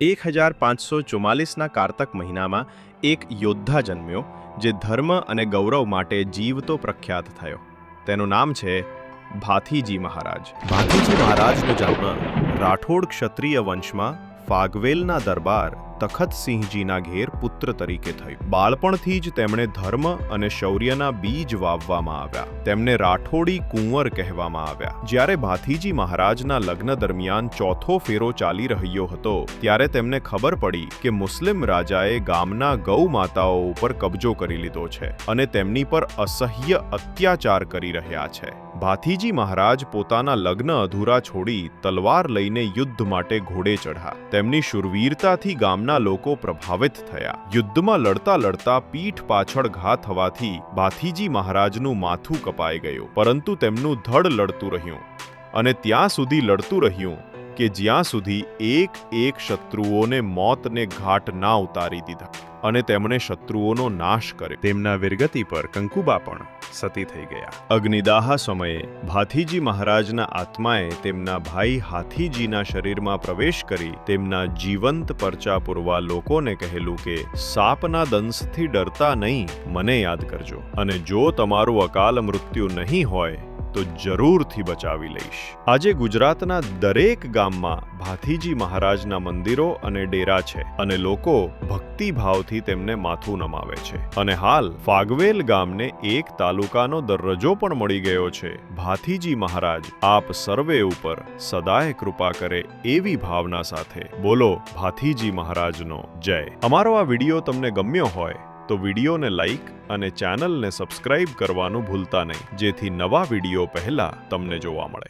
એક હજાર પાંચસો ચુમ્માલીસના કારતક મહિનામાં એક યોદ્ધા જન્મ્યો, જે ધર્મ અને ગૌરવ માટે જીવતો પ્રખ્યાત થયો. તેનું નામ છે ભાથીજી મહારાજ. ભાથીજી મહારાજનો જન્મ રાઠોડ ક્ષત્રિય વંશમાં ફાગવેલના દરબાર તખતસિંહજીના ઘેર પુત્ર તરીકે થયું બાળપણથી જ તેમણે ધર્મ અને શૌર્યના બીજ વાવવામાં આવ્યા. તેમને રાઠોડી કુંવર કહેવામાં આવ્યા. જ્યારે ભાથીજી મહારાજના લગ્ન દરમિયાન ચોથો ફેરો ચાલી રહ્યો હતો, ત્યારે તેમને ખબર પડી કે મુસ્લિમ રાજાએ ગામના ગૌ માતાઓ ઉપર કબજો કરી લીધો છે અને તેમની પર અસહ્ય અત્યાચાર કરી રહ્યા છે. ભાથીજી મહારાજ પોતાના લગ્ન અધૂરા છોડી તલવાર લઈને યુદ્ધ માટે ઘોડે ચઢા તેમની શુરવીરતાથી ગામના લોકો પ્રભાવિત થયા. યુદ્ધમાં લડતા લડતા પીઠ પાછળ ઘા થવાથી ભાથીજી મહારાજનું માથું કપાઈ ગયું, પરંતુ તેમનું ધડ લડતું રહ્યું. અને ત્યાં સુધી લડતું રહ્યું કે જ્યાં સુધી એક એક શત્રુઓને મોતને ઘાટ ના ઉતારી દીધા. અને તેમણે શત્રુઓનો નાશ કર્યો. તેમના વિરગતિ પર કંકુબા પણ સતી થઈ ગયા. અગ્નિદાહ સમયે ભાથીજી મહારાજના આત્માએ તેમના ભાઈ હાથીજીના શરીરમાં પ્રવેશ કરી તેમના જીવંત પરચા પૂરવા લોકોને કહેલું કે, સાપના દંશથી ડરતા નહીં, મને યાદ કરજો. અને જો તમારું અકાલ મૃત્યુ નહીં હોય તો જરૂરથી બચાવી લઈશ. આજે ગુજરાતના દરેક ગામમાં ભાથીજી મહારાજના મંદિરો અને ડેરા છે અને લોકો ભક્તિભાવથી તેમને માથું નમાવે છે. અને હાલ ફાગવેલ ગામને એક તાલુકાનો દરજ્જો પણ મળી ગયો છે. ભાથીજી મહારાજ, આપ સર્વે ઉપર સદાય કૃપા કરે એવી ભાવના સાથે. બોલો, ભાથીજી મહારાજનો, જય. અમારો આ વીડિયો તમને ગમ્યો હોય તો વિડીયોને લાઈક અને ચેનલને સબસ્ક્રાઇબ કરવાનું ભૂલતા નહીં, જેથી નવા વીડિયો પહેલા તમને જોવા મળે.